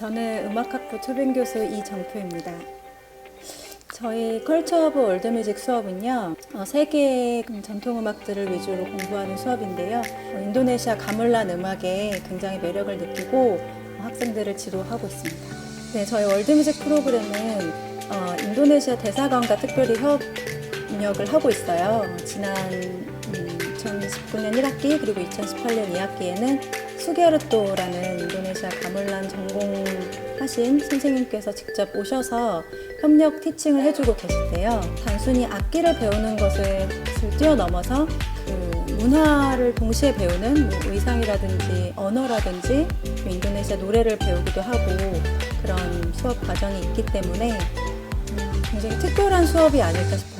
저는 음악학부 초빙교수 이정표입니다. 저희 컬처 오브 월드뮤직 수업은요, 어, 세계의 전통 음악들을 위주로 공부하는 수업인데요. 어, 인도네시아 가물란 음악에 굉장히 매력을 느끼고 어, 학생들을 지도하고 있습니다. 네, 저희 월드뮤직 프로그램은 어, 인도네시아 대사관과 특별히 협력을 하고 있어요. 어, 지난 음, 2019년 1학기 그리고 2018년 2학기에는 수게르토라는 인도네시아 가물란 전공하신 선생님께서 직접 오셔서 협력 티칭을 해주고 계신데요. 단순히 악기를 배우는 것을 뛰어넘어서 그 문화를 동시에 배우는 뭐 의상이라든지 언어라든지 또 인도네시아 노래를 배우기도 하고 그런 수업 과정이 있기 때문에 음, 굉장히 특별한 수업이 아닐까 싶어요.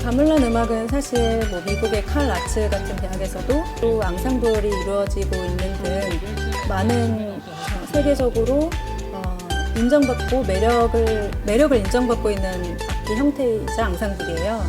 어, 가물란 음악은 사실 뭐 미국의 칼 아츠 같은 대학에서도 또 앙상블이 이루어지고 있는 등 많은 어, 세계적으로 어, 인정받고 매력을 매력을 인정받고 있는 악기 형태이자 앙상블이에요.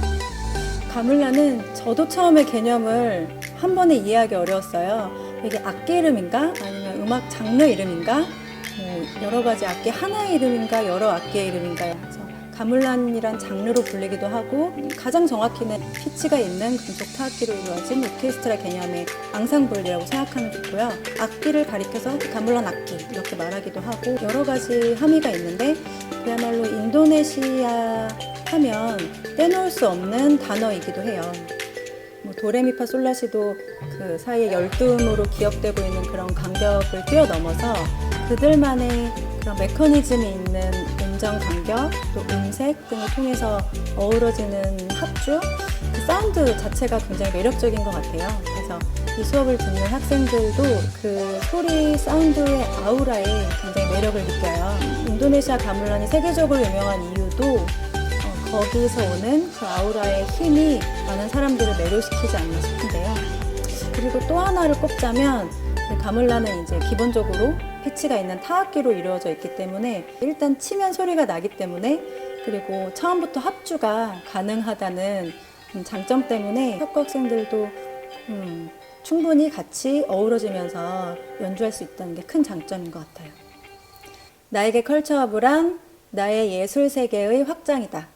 가물란은 저도 처음에 개념을 한 번에 이해하기 어려웠어요. 이게 악기 이름인가 아니면 음악 장르 이름인가 뭐 여러 가지 악기 하나의 이름인가 여러 악기의 이름인가 그래서 가물란이란 장르로 불리기도 하고 가장 정확히는 피치가 있는 금속 타악기로 이루어진 오케스트라 개념의 앙상블이라고 생각하면 좋고요. 악기를 가리켜서 가물란 악기 이렇게 말하기도 하고 여러 가지 함의가 있는데 그야말로 인도네시아 하면 빼놓을 수 없는 단어이기도 해요. 뭐 도레미파 솔라시도 그 사이에 열두음으로 기억되고 있는 그런 간격을 뛰어넘어서 그들만의 그런 메커니즘이 있는 음정 간격, 또 음색 등을 통해서 어우러지는 합주, 그 사운드 자체가 굉장히 매력적인 것 같아요. 그래서 이 수업을 듣는 학생들도 그 소리, 사운드의 아우라에 굉장히 매력을 느껴요. 인도네시아 가물란이 세계적으로 유명한 이유도 어, 거기서 오는 그 아우라의 힘이 많은 사람들을 매료시키지 않나 싶은데요. 그리고 또 하나를 꼽자면 그 가물라는 이제 기본적으로 패치가 있는 타악기로 이루어져 있기 때문에 일단 치면 소리가 나기 때문에 그리고 처음부터 합주가 가능하다는 음, 장점 때문에 협학생들도 음, 충분히 같이 어우러지면서 연주할 수 있다는 게 큰 장점인 것 같아요. 나에게 컬처업이란 나의 예술 세계의 확장이다.